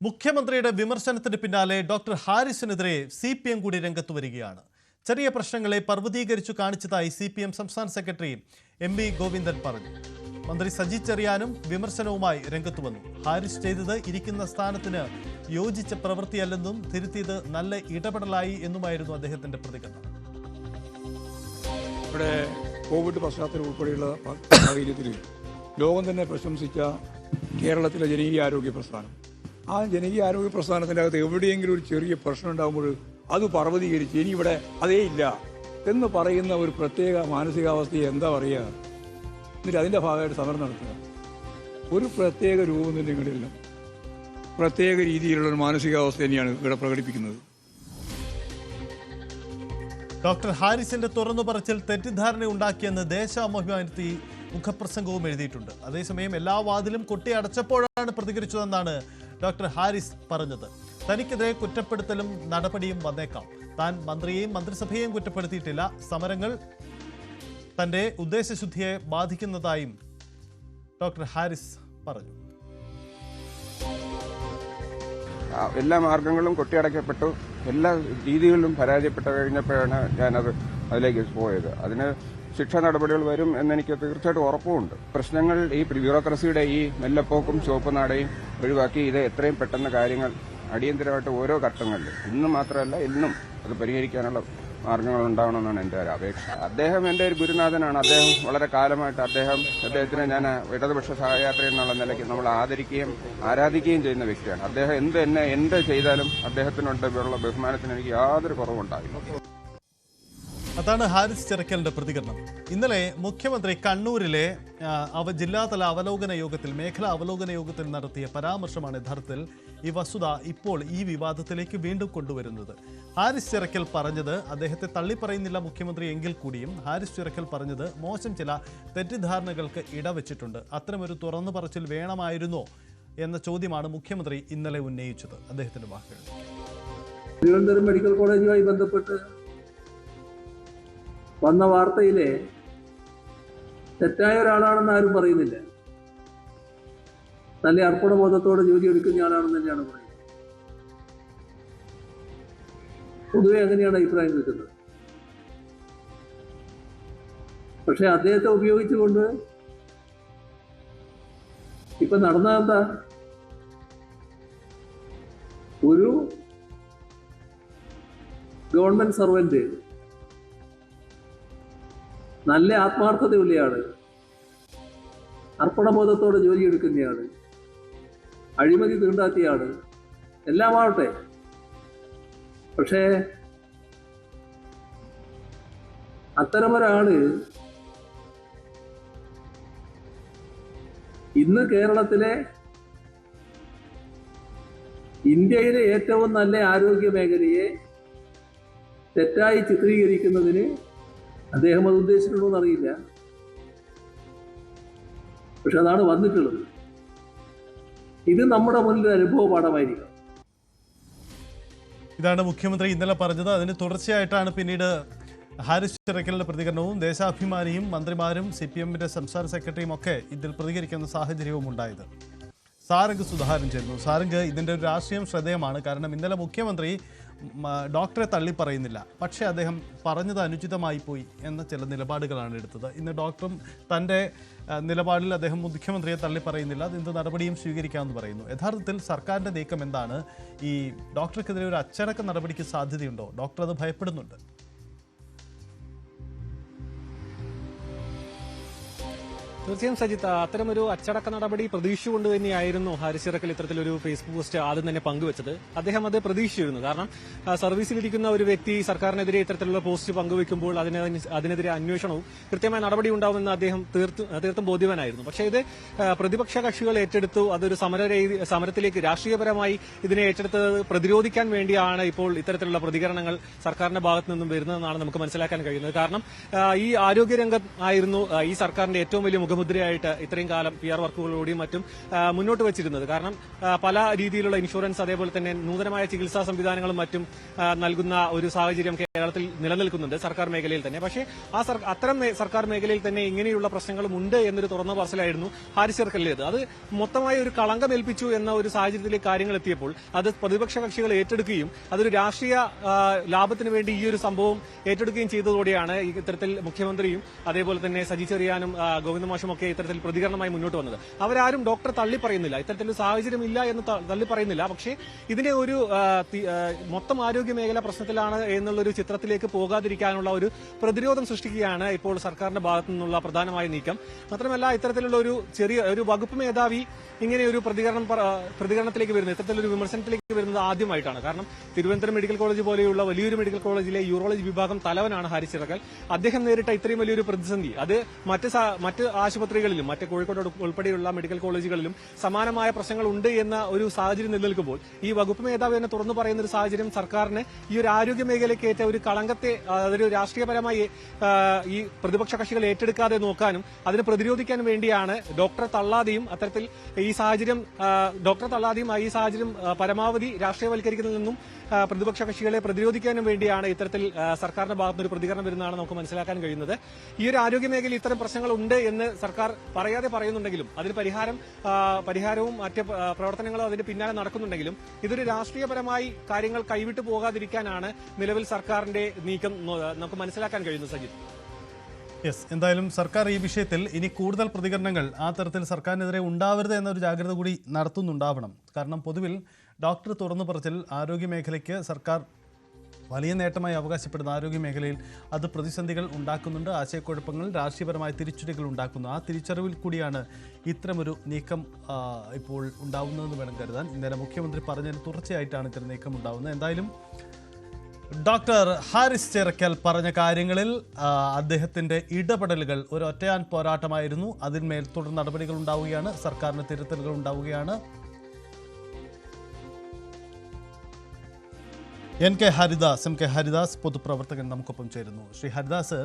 മുഖ്യമന്ത്രിയുടെ വിമർശനത്തിന് പിന്നാലെ ഡോക്ടർ ഹാരിസിനെതിരെ സി പി എം കൂടി രംഗത്ത് വരികയാണ് ചെറിയ പ്രശ്നങ്ങളെ പർവതീകരിച്ചു കാണിച്ചതായി സി പി എം സംസ്ഥാന സെക്രട്ടറി എം വി ഗോവിന്ദൻ പറഞ്ഞു. മന്ത്രി സജി ചെറിയാനും വിമർശനവുമായി രംഗത്ത് വന്നു ഹാരിസ് ചെയ്തത് ഇരിക്കുന്ന സ്ഥാനത്തിന് യോജിച്ച പ്രവൃത്തിയല്ലെന്നും തിരുത്തിയത് നല്ല ഇടപെടലായി എന്നുമായിരുന്നു അദ്ദേഹത്തിന്റെ പ്രതികരണം. ഇവിടെ കോവിഡ് പശ്ചാത്തലം ഉൾപ്പെടെയുള്ള സാഹചര്യത്തിൽ ലോകം തന്നെ പ്രശംസിച്ച കേരളത്തിലെ ജനകീയ ആരോഗ്യ പ്രസ്ഥാനം. ആ ജനകീയ ആരോഗ്യ പ്രസ്ഥാനത്തിന്റെ അകത്ത് എവിടെയെങ്കിലും ഒരു ചെറിയ പ്രശ്നം ഉണ്ടാകുമ്പോൾ അത് പർവതീകരിച്ച് ഇനി ഇവിടെ അതേ ഇല്ല എന്ന് പറയുന്ന ഒരു പ്രത്യേക മാനസികാവസ്ഥയെ എന്താ പറയുക? എന്നിട്ട് അതിന്റെ ഭാഗമായിട്ട് സമരം നടത്തുക. ഒരു പ്രത്യേക രൂപം നിങ്ങളില്ല പ്രത്യേക രീതിയിലുള്ള ഒരു മാനസികാവസ്ഥ തന്നെയാണ് ഇവിടെ പ്രകടിപ്പിക്കുന്നത്. ഡോക്ടർ ഹാരിസിന്റെ തുറന്നു പറച്ചിൽ തെറ്റിദ്ധാരണ ഉണ്ടാക്കിയെന്ന് ദേശാഭിമാനത്തി മുഖപ്രസംഗവും എഴുതിയിട്ടുണ്ട്. അതേസമയം എല്ലാ വാതിലും കൊട്ടിയടച്ചപ്പോഴാണ് പ്രതികരിച്ചതെന്നാണ് ഡോക്ടർ ഹാരിസ് പറഞ്ഞത്. തനിക്കെതിരെ കുറ്റപ്പെടുത്തലും നടപടിയും വന്നേക്കാം. താൻ മന്ത്രിയെയും മന്ത്രിസഭയെയും കുറ്റപ്പെടുത്തിയിട്ടില്ല. സമരങ്ങൾ തന്റെ ഉദ്ദേശശുദ്ധിയെ ബാധിക്കുന്നതായും ഡോക്ടർ ഹാരിസ് പറഞ്ഞു. എല്ലാ മാർഗങ്ങളും കൊട്ടിയടക്കപ്പെട്ടു എല്ലാ രീതികളിലും പരാജയപ്പെട്ടു കഴിഞ്ഞപ്പോഴാണ് ഞാനത് അതിലേക്ക് പോയത്. അതിന് ശിക്ഷ നടപടികൾ വരും എന്നെനിക്ക് തീർച്ചയായിട്ടും ഉറപ്പുമുണ്ട്. പ്രശ്നങ്ങൾ ഈ ബ്യൂറോക്രസിയുടെ ഈ മെല്ലപ്പോക്കും ചുവപ്പ് നാടയും ഒഴിവാക്കി ഇത് എത്രയും പെട്ടെന്ന് കാര്യങ്ങൾ അടിയന്തരമായിട്ട് ഓരോ ഘട്ടങ്ങളിലും. ഇന്നും മാത്രമല്ല ഇന്നും അത് പരിഹരിക്കാനുള്ള മാർഗങ്ങൾ ഉണ്ടാവണമെന്നാണ് എന്റെ ഒരു അപേക്ഷ. അദ്ദേഹം എന്റെ ഒരു ഗുരുനാഥനാണ്. അദ്ദേഹം വളരെ കാലമായിട്ട് അദ്ദേഹം അദ്ദേഹത്തിനെ ഞാൻ ഇടതുപക്ഷ സഹയാത്രി എന്നുള്ള നിലയ്ക്ക് നമ്മൾ ആദരിക്കുകയും ആരാധിക്കുകയും ചെയ്യുന്ന വ്യക്തിയാണ്. അദ്ദേഹം എന്ത് എന്നെ എന്ത് ചെയ്താലും അദ്ദേഹത്തിനോടുള്ള ബഹുമാനത്തിന് എനിക്ക് യാതൊരു കുറവുണ്ടായില്ല അതാണ് ഹാരിസ് ചെറക്കലിന്റെ പ്രതികരണം. ഇന്നലെ മുഖ്യമന്ത്രി കണ്ണൂരിലെ അവ ജില്ലാതല അവലോകന യോഗത്തിൽ മേഖലാ അവലോകന യോഗത്തിൽ നടത്തിയ പരാമർശമാണ് യഥാർത്ഥത്തിൽ ഈ വസ്തുത ഇപ്പോൾ ഈ വിവാദത്തിലേക്ക് വീണ്ടും കൊണ്ടുവരുന്നത്. ഹാരിസ് ചിറക്കൽ പറഞ്ഞത് അദ്ദേഹത്തെ തള്ളിപ്പറയുന്നില്ല മുഖ്യമന്ത്രി എങ്കിൽ കൂടിയും. ഹാരിസ് ചിറക്കൽ പറഞ്ഞത് മോശം ചില തെറ്റിദ്ധാരണകൾക്ക് ഇടവച്ചിട്ടുണ്ട്. അത്തരമൊരു തുറന്നു പറച്ചിൽ വേണമായിരുന്നോ എന്ന ചോദ്യമാണ് മുഖ്യമന്ത്രി ഇന്നലെ ഉന്നയിച്ചത്. അദ്ദേഹത്തിന്റെ വാക്കുകൾ. തിരുവനന്തപുരം മെഡിക്കൽ കോളേജുമായി ബന്ധപ്പെട്ട് വന്ന വാർത്തയിലെ തെറ്റായ ഒരാളാണെന്ന് ആരും പറയുന്നില്ല. നല്ല അർപ്പണബോധത്തോടെ ജോലി എടുക്കുന്ന ആളാണെന്ന് തന്നെയാണ് പറയുന്നത്. പൊതുവെ അങ്ങനെയാണ് അഭിപ്രായം കിട്ടുന്നത്. പക്ഷെ അദ്ദേഹത്തെ ഉപയോഗിച്ചുകൊണ്ട് ഇപ്പൊ നടന്നതെന്താ ഒരു ഗവൺമെന്റ് സർവന്റ് നല്ല ആത്മാർത്ഥതയുള്ളയാൾ. അർപ്പണബോധത്തോടെ ജോലിയെടുക്കുന്നയാണ് അഴിമതി തീണ്ടാത്തിയാൾ. എല്ലാമാവട്ടെ പക്ഷേ അത്തരമൊരാൾ ഇന്ന് കേരളത്തിലെ ഇന്ത്യയിലെ ഏറ്റവും നല്ല ആരോഗ്യ മേഖലയെ തെറ്റായി ചിത്രീകരിക്കുന്നതിന് അദ്ദേഹം അത് ഉദ്ദേശിച്ചിട്ടുണ്ടോ എന്നറിയില്ല. പക്ഷെ അതാണ് വന്നിട്ടുള്ളത്. ഇത് നമ്മുടെ മുന്നിൽ അനുഭവ പാഠമായിരിക്കണം. ഇതാണ് മുഖ്യമന്ത്രി ഇന്നലെ പറഞ്ഞത്. അതിന് തുടർച്ചയായിട്ടാണ് പിന്നീട് ഹാരിസ് ചിറക്കലിന്റെ പ്രതികരണവും ദേശാഭിമാനിയും മന്ത്രിമാരും സി പി എമ്മിന്റെ സംസ്ഥാന സെക്രട്ടറിയും ഒക്കെ ഇതിൽ പ്രതികരിക്കുന്ന സാഹചര്യവും ഉണ്ടായത് സാരംഗ് സുധാകരൻ ചേരുന്നു. സാരംഗ് ഇതിന്റെ ഒരു രാഷ്ട്രീയം ശ്രദ്ധേയമാണ്. കാരണം ഇന്നലെ മുഖ്യമന്ത്രി ഡോക്ടറെ തള്ളി പറയുന്നില്ല പക്ഷേ അദ്ദേഹം പറഞ്ഞത് അനുചിതമായി പോയി എന്ന ചില നിലപാടുകളാണ് എടുത്തത്. ഇന്ന് ഡോക്ടറും തന്റെ നിലപാടിൽ അദ്ദേഹം മുഖ്യമന്ത്രിയെ തള്ളി പറയുന്നില്ല അത് എന്ത് നടപടിയും സ്വീകരിക്കാമെന്ന് പറയുന്നു. യഥാർത്ഥത്തിൽ സർക്കാരിന്റെ നീക്കം എന്താണ്? ഈ ഡോക്ടർക്കെതിരെ ഒരു അച്ചടക്ക നടപടിക്ക് സാധ്യതയുണ്ടോ? ഡോക്ടർ അത് ഭയപ്പെടുന്നുണ്ട്. തീർച്ചയായും സജിത്ത് അത്തരമൊരു അച്ചടക്ക നടപടി പ്രതീക്ഷിച്ചുകൊണ്ട് തന്നെയായിരുന്നു ഹരിശിറക്കൽ ഇത്തരത്തിലൊരു ഫേസ്ബുക്ക് പോസ്റ്റ് ആദ്യം തന്നെ പങ്കുവച്ചത്. അദ്ദേഹം അത് പ്രതീക്ഷിച്ചിരുന്നു. കാരണം സർവീസിലിരിക്കുന്ന ഒരു വ്യക്തി സർക്കാരിനെതിരെ ഇത്തരത്തിലുള്ള പോസ്റ്റ് പങ്കുവെക്കുമ്പോൾ അതിന് അതിനെതിരെ അന്വേഷണവും കൃത്യമായ നടപടി ഉണ്ടാവുമെന്ന് അദ്ദേഹം തീർത്തും ബോധ്യവാനായിരുന്നു. പക്ഷേ ഇത് പ്രതിപക്ഷ കക്ഷികൾ ഏറ്റെടുത്തു. അതൊരു സമര സമരത്തിലേക്ക് രാഷ്ട്രീയപരമായി ഇതിനെ ഏറ്റെടുത്തത് പ്രതിരോധിക്കാൻ വേണ്ടിയാണ് ഇപ്പോൾ ഇത്തരത്തിലുള്ള പ്രതികരണങ്ങൾ സർക്കാരിന്റെ ഭാഗത്തു നിന്നും വരുന്നതെന്നാണ് നമുക്ക് മനസ്സിലാക്കാൻ കഴിയുന്നത്. കാരണം ഈ ആരോഗ്യരംഗം ആയിരുന്നു ഈ സർക്കാരിന്റെ ഏറ്റവും വലിയ മുഖമുദ്രയായിട്ട് ഇത്രയും കാലം പി ആർ വർക്കുകളോടെയും മറ്റും മുന്നോട്ട് വെച്ചിരുന്നത്. കാരണം പല രീതിയിലുള്ള ഇൻഷുറൻസ് അതേപോലെ തന്നെ നൂതനമായ ചികിത്സാ സംവിധാനങ്ങളും മറ്റും നൽകുന്ന ഒരു സാഹചര്യം കേരളത്തിൽ നിലനിൽക്കുന്നുണ്ട് സർക്കാർ മേഖലയിൽ തന്നെ. പക്ഷേ ആ അത്തരം സർക്കാർ മേഖലയിൽ തന്നെ ഇങ്ങനെയുള്ള പ്രശ്നങ്ങളും ഉണ്ട് എന്നൊരു തുറന്ന പറച്ചിലായിരുന്നു ഹാരിസ് അത് മൊത്തമായി ഒരു കളങ്കം ഏൽപ്പിച്ചു എന്ന ഒരു സാഹചര്യത്തിലേക്ക് കാര്യങ്ങൾ എത്തിയപ്പോൾ അത് പ്രതിപക്ഷ കക്ഷികൾ ഏറ്റെടുക്കുകയും അതൊരു രാഷ്ട്രീയ ലാഭത്തിന് വേണ്ടി ഈ ഒരു സംഭവം ഏറ്റെടുക്കുകയും ചെയ്തതോടെയാണ് ഇത്തരത്തിൽ മുഖ്യമന്ത്രിയും അതേപോലെ തന്നെ സജി ചെറിയാനും ഗോവിന്ദമാഷ ഗോവിന്ദ മാഷും ഒക്കെ ഇത്തരത്തിൽ പ്രതികരണമായി മുന്നോട്ട് വന്നത്. അവരാരും ഡോക്ടർ തള്ളി പറയുന്നില്ല സാഹചര്യം ഇല്ല എന്ന് തള്ളി പറയുന്നില്ല പക്ഷേ ഇതിനെ ഒരു മൊത്തം ആരോഗ്യ മേഖല പ്രശ്നത്തിലാണ് എന്നുള്ളൊരു ചിത്രത്തിലേക്ക് പോകാതിരിക്കാനുള്ള ഒരു പ്രതിരോധം സൃഷ്ടിക്കുകയാണ് ഇപ്പോൾ സർക്കാരിന്റെ ഭാഗത്തു നിന്നുള്ള പ്രധാനമായ നീക്കം. മാത്രമല്ല ഇത്തരത്തിലുള്ള ഒരു ചെറിയ ഒരു വകുപ്പ് മേധാവി ഇങ്ങനെ ഒരു പ്രതികരണം പ്രതികരണത്തിലേക്ക് വരുന്നത് ഇത്തരത്തിലൊരു വിമർശനത്തിലേക്ക് വരുന്നത് ആദ്യമായിട്ടാണ്. കാരണം തിരുവനന്തപുരം മെഡിക്കൽ കോളേജ് പോലെയുള്ള വലിയൊരു മെഡിക്കൽ കോളേജിലെ യൂറോളജി വിഭാഗം തലവനാണ് ഹാരിസ് ഇറക്കൽ അദ്ദേഹം നേരിട്ട ഇത്രയും വലിയൊരു പ്രതിസന്ധി അത് മറ്റ് മറ്റ് ആശുപത്രികളിലും മറ്റ് കോഴിക്കോട് ഉൾപ്പെടെയുള്ള മെഡിക്കൽ കോളേജുകളിലും സമാനമായ പ്രശ്നങ്ങൾ ഉണ്ട് എന്ന ഒരു സാഹചര്യം നിലനിൽക്കുമ്പോൾ ഈ വകുപ്പ് മേധാവി തന്നെ തുറന്നു പറയുന്ന ഒരു സാഹചര്യം സർക്കാരിന് ഈ ഒരു ആരോഗ്യ മേഖലയ്ക്ക് ഏറ്റ ഒരു കളങ്കത്തെ അതൊരു രാഷ്ട്രീയപരമായി ഈ പ്രതിപക്ഷ കക്ഷികൾ ഏറ്റെടുക്കാതെ നോക്കാനും അതിനെ പ്രതിരോധിക്കാൻ വേണ്ടിയാണ് ഡോക്ടറെ തള്ളാതെയും അത്തരത്തിൽ ഈ സാഹചര്യം ഡോക്ടറെ തള്ളാതെയും ഈ സാഹചര്യം പരമാവധി രാഷ്ട്രീയവൽക്കരിക്കുന്നതിൽ നിന്നും പ്രതിപക്ഷ കക്ഷികളെ പ്രതിരോധിക്കാനും വേണ്ടിയാണ് ഇത്തരത്തിൽ സർക്കാരിന്റെ ഭാഗത്തുനിന്ന് ഒരു പ്രതികരണം വരുന്നതാണ് നമുക്ക് മനസ്സിലാക്കാൻ കഴിയുന്നത്. ഈ ഒരു ആരോഗ്യ മേഖലയിൽ ഇത്തരം പ്രശ്നങ്ങൾ ഉണ്ട് എന്ന് സർക്കാർ പറയാതെ പറയുന്നുണ്ടെങ്കിലും അതിന് പരിഹാരം പരിഹാരവും മറ്റ് പ്രവർത്തനങ്ങളും അതിന് പിന്നാലെ നടക്കുന്നുണ്ടെങ്കിലും ഇതൊരു രാഷ്ട്രീയപരമായി കാര്യങ്ങൾ കൈവിട്ടു പോകാതിരിക്കാനാണ് നിലവിൽ സർക്കാരിന്റെ നീക്കം നമുക്ക് മനസ്സിലാക്കാൻ കഴിയുന്നത് സജിത്. യെസ് എന്തായാലും സർക്കാർ ഈ വിഷയത്തിൽ ഇനി കൂടുതൽ പ്രതികരണങ്ങൾ ആ തരത്തിൽ സർക്കാരിനെതിരെ ഉണ്ടാവരുത് എന്നൊരു ജാഗ്രത കൂടി നടത്തുന്നുണ്ടാവണം. കാരണം പൊതുവിൽ ഡോക്ടർ തുറന്നു പറച്ചിൽ ആരോഗ്യ മേഖലയ്ക്ക് സർക്കാർ വലിയ നേട്ടമായി അവകാശപ്പെടുന്ന ആരോഗ്യ മേഖലയിൽ അത് പ്രതിസന്ധികൾ ഉണ്ടാക്കുന്നുണ്ട് ആശയക്കുഴപ്പങ്ങൾ രാഷ്ട്രീയപരമായ തിരിച്ചടികൾ ഉണ്ടാക്കുന്നു. ആ തിരിച്ചറിവിൽ കൂടിയാണ് ഇത്തരമൊരു നീക്കം ഇപ്പോൾ ഉണ്ടാവുന്നതെന്ന് വേണം കരുതാൻ. ഇന്നലെ മുഖ്യമന്ത്രി പറഞ്ഞതിന് തുടർച്ചയായിട്ടാണ് ഇത്തരം നീക്കം ഉണ്ടാവുന്നത്. എന്തായാലും ഡോക്ടർ ഹാരിസ് ചെറക്കൽ പറഞ്ഞ കാര്യങ്ങളിൽ അദ്ദേഹത്തിന്റെ ഇടപെടലുകൾ ഒരു ഒറ്റയാൻ പോരാട്ടമായിരുന്നു. അതിന്മേൽ തുടർ നടപടികൾ ഉണ്ടാവുകയാണ് സർക്കാരിന് തിരുത്തലുകൾ ഉണ്ടാവുകയാണ്. N K Haridas M K Haridas പൊതുപ്രവർത്തകൻ നമുക്കൊപ്പം ചേരുന്നു. ശ്രീ ഹരിദാസ്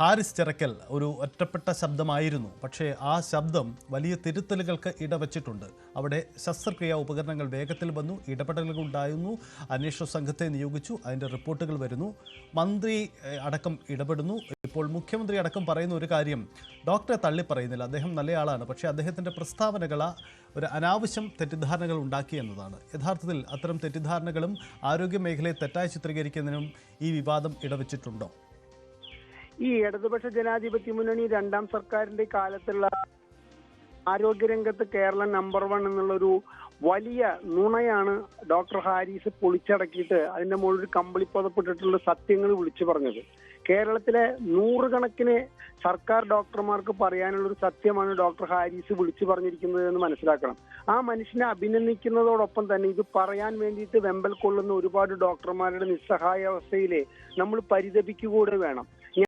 ഹാരിസ് ചിറക്കൽ ഒരു ഒറ്റപ്പെട്ട ശബ്ദമായിരുന്നു. പക്ഷേ ആ ശബ്ദം വലിയ തിരുത്തലുകൾക്ക് ഇടവച്ചിട്ടുണ്ട്. അവിടെ ശസ്ത്രക്രിയാ ഉപകരണങ്ങൾ വേഗത്തിൽ വന്നു ഇടപെടലുകൾ ഉണ്ടായിരുന്നു. അന്വേഷണ സംഘത്തെ നിയോഗിച്ചു അതിന്റെ റിപ്പോർട്ടുകൾ വരുന്നു. മന്ത്രി അടക്കം ഇടപെടുന്നു. ഇപ്പോൾ മുഖ്യമന്ത്രി അടക്കം പറയുന്ന ഒരു കാര്യം ഡോക്ടറെ തള്ളി പറയുന്നില്ല. അദ്ദേഹം നല്ലയാളാണ് പക്ഷേ അദ്ദേഹത്തിന്റെ പ്രസ്താവനകൾ ഒരു അനാവശ്യം തെറ്റിദ്ധാരണകൾ ഉണ്ടാക്കി എന്നതാണ്. യഥാർത്ഥത്തിൽ അത്തരം തെറ്റിദ്ധാരണകളും ആരോഗ്യ മേഖലയെ തെറ്റായി ചിത്രീകരിക്കുന്നതിനും ഈ വിവാദം ഇടവച്ചിട്ടുണ്ടോ? ഈ ഇടതുപക്ഷ ജനാധിപത്യ മുന്നണി രണ്ടാം സർക്കാരിന്റെ കാലത്തുള്ള ആരോഗ്യരംഗത്ത് കേരളം നമ്പർ വൺ എന്നുള്ളൊരു വലിയ നുണയാണ് ഡോക്ടർ ഹാരിസ് പൊളിച്ചടക്കിയിട്ട് അതിന്റെ മുകളിൽ ഒരു കമ്പിളി സത്യങ്ങൾ വിളിച്ചു പറഞ്ഞത്. കേരളത്തിലെ നൂറുകണക്കിന് സർക്കാർ ഡോക്ടർമാർക്ക് പറയാനുള്ള ഒരു സത്യമാണ് ഡോക്ടർ ഹാരിസ് വിളിച്ചു പറഞ്ഞിരിക്കുന്നത് എന്ന് മനസ്സിലാക്കണം. ആ മനുഷ്യനെ അഭിനന്ദിക്കുന്നതോടൊപ്പം തന്നെ ഇത് പറയാൻ വേണ്ടിയിട്ട് വെമ്പൽ കൊള്ളുന്ന ഒരുപാട് ഡോക്ടർമാരുടെ നിസ്സഹായ അവസ്ഥയിലെ നമ്മൾ പരിതപിക്കുകൂടെ വേണം.